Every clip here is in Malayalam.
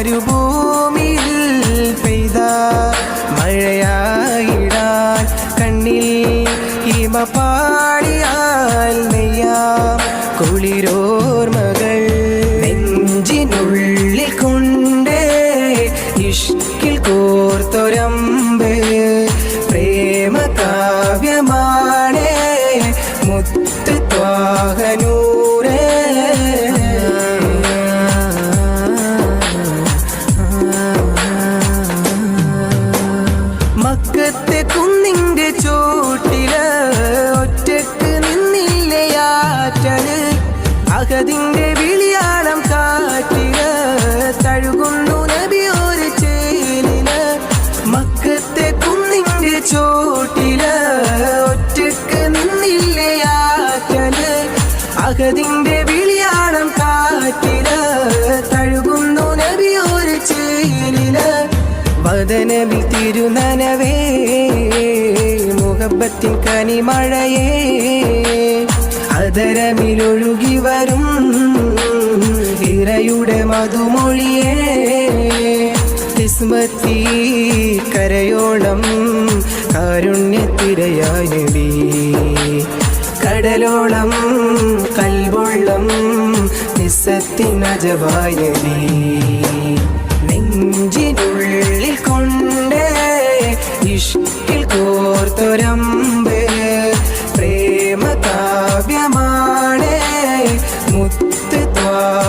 മരുഭൂമിയിൽ പെയ്ത മഴയായിടാൻ കണ്ണിൽ ഹിമപാടിയാൽ നെയ്യാം കുളിരോർമകൾ ചോട്ടിൽ ഒറ്റയ്ക്ക് നിന്നില്ലയാറ്റൽ അകതിന്റെ വിളിയാളം കാറ്റിൽ തഴുകുന്നു നബി ഒരു ചേലിന് മക്കത്തെ കുന്നിന്റെ ചോട്ടിൽ ഒറ്റയ്ക്ക് നിന്നില്ലയാറ്റൽ അകതിന്റെ വിളിയാളം മുഹബത്തിൻ കനിമഴയേ അതരമിലൊഴുകി വരും ഇരയുടെ മധുമൊഴിയേ. കിസ്മത്തി കരയോളം കാരുണ്യത്തിരയാനടി. കടലോളം കൽവൊള്ളം നിസ്സത്തിനജവായടി നെഞ്ചിനുള്ളിൽ കൊണ്ട് ഇഷ്കിൽ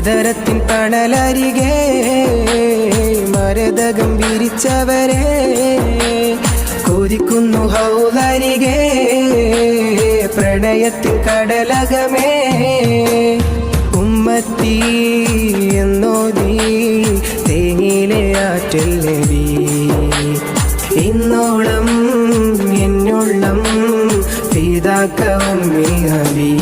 സീതരത്തിൻ തണലരികെ മരതകം വിരിച്ചവരെ കൊതിക്കുന്നു ഹൗലരികെ പ്രണയത്തിൻ കടലകമേ. ഉമ്മത്തി എന്നോതി തേങ്ങിലെ ആറ്റൽ നബി ഇന്നോളം എന്നുള്ളം പിതാക്കവും ഹബീ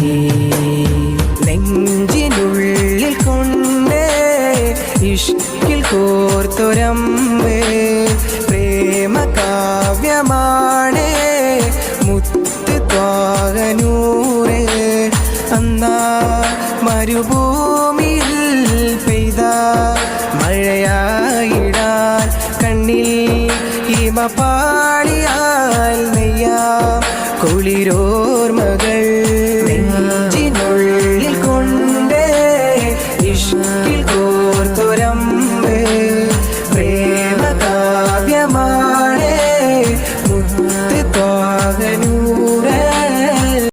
കോർത്തൊരമ്പ് പ്രേമ കാവ്യമാണ് മുത്ത് ത്വാകനൂറ് അന്നാ മരുഭൂമിയിൽ പെയ്ത മഴയായിടാൻ കണ്ണിൽ ഹിമ പാടിയാൽ നെയ്യാം. കുളിരോ